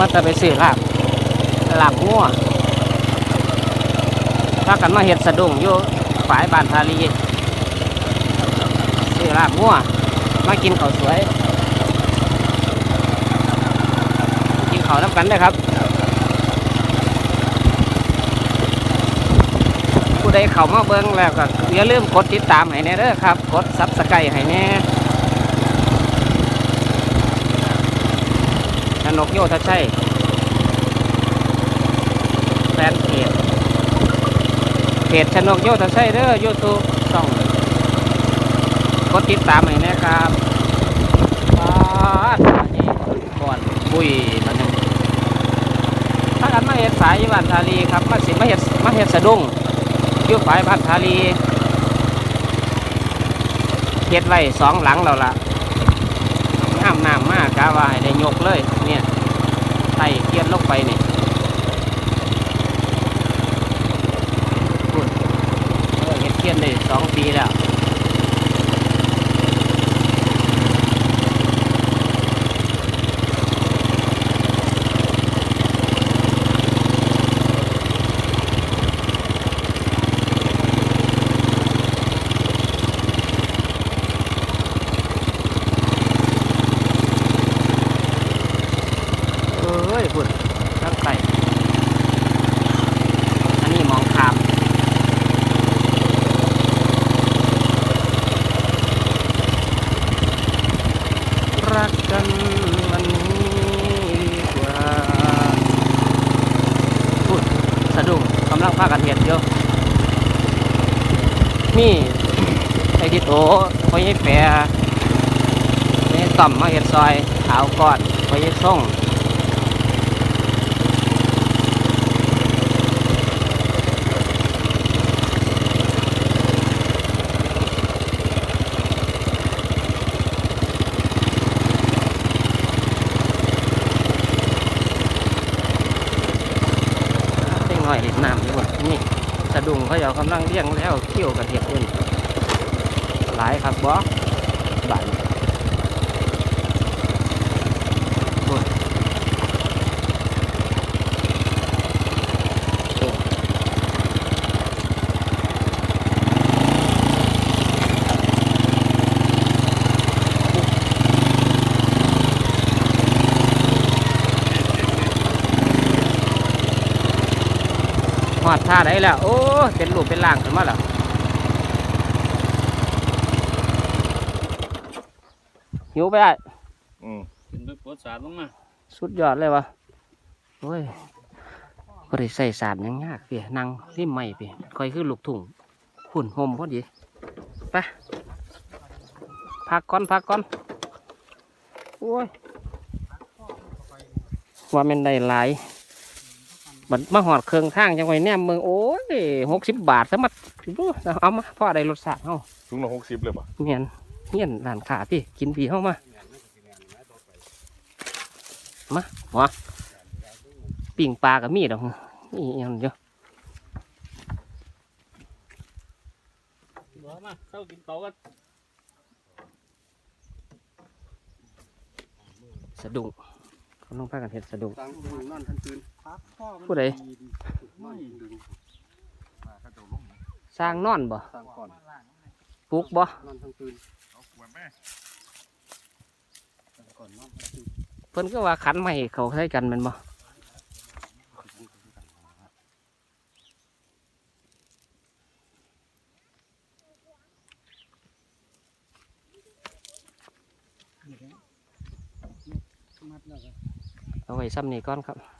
มาจะไปซื้อลาบลาบงัวพากันมาเห็ดสะดุ้งอยู่ฝ่ายบานทาลีซื้อลาบงัวมากินข้าวสวย กินข้าวน้ำกันเลยครับผู้ใดเข้ามาเบิ่งแล้วก็อย่าลืมกดติดตามให้แน่เด้อครับ กดซับสไครต์ให้แน่ ชนกโยธชัยแฟนเพจเพจชนกโยธชัยเด้อยูทูบช่องกดติดตามให้น่ครับปาดนี่ก่อนบุยมันนึงถ้ากันมาเห็ดสายบ้านทาลีครับมาสิมาเห็ดมาเห็ดสะดุ้งยู่ฝ่ายบ้านทาลีเฮ็ดไว้สองหลังแล้วล่ะ ห้ามน้ำมากกะว่าให้ได้ยกเลย เนี่ยไต่เกียนลงไปนี่เห็ดเกียนได้สองปีแล้ว อ้ยพุ่นทั้งไก่อันนี้มองขามรักกันวันนี้ดีกว่าพุ่นสะดุ้งกำลังพากันเห็ดเยอะนี่ไอ้ที่โตไว้ให้แปรไว้ให้ต่อมาเห็ดซอยขาวกอนไว้ให้ส่ง น้อยเห็นน้ำอยู่บ่นี่สะดุ้งเขาเอากำลังเลี้ยงแล้วเที่ยวกันเห็ดอื่นหลายครับบอสบาน อดท่าได้แล้ว โอ้ยเป็นรูปเป็นร่างขึ้นมาแล้วหิวไปได้อืมขึ้นไปปวดสาดลงมาสุดยอดเลยวะโอ้ยก็ได้ใส่สารยังยากเปียนั่งริมไม่เปียคอยคือลูกถุงหุ่นห่มพอดีไปพักก่อนพักก่อนโอ้ยว่าแมันได้หลาย บัดมาหอดเครื่องทางจังไว้แนมเมืองโอ้ยหกสิบบาทสมัดเอามาพ่อได้รสชาติเฮาถุงละหกสิบเลยป่ะเมียนเมียนร้านขาพี่กินพี่เฮามามาหมอปิ่งปลากับมีดอกนี่อยังเดียวหัวมาเศร้ากินเตากันสะดุ้ง เขาต้องพากันเห็ดสะดุ้งตังดึงนอนทันคืนพักพ่อมันผู้ใดนอนดึงมาข้าเจ้าลงสร้างนอนบ่สร้างก่อนปลูกบ่นอนทั้งคืนเอาขวดแม่สร้างก่อนนอนทั้งคืนเพิ่นก็ว่าขันไม่เขาใช้กันแมันบ่ เอาไว้ซ้ำนี่ก่อนครับ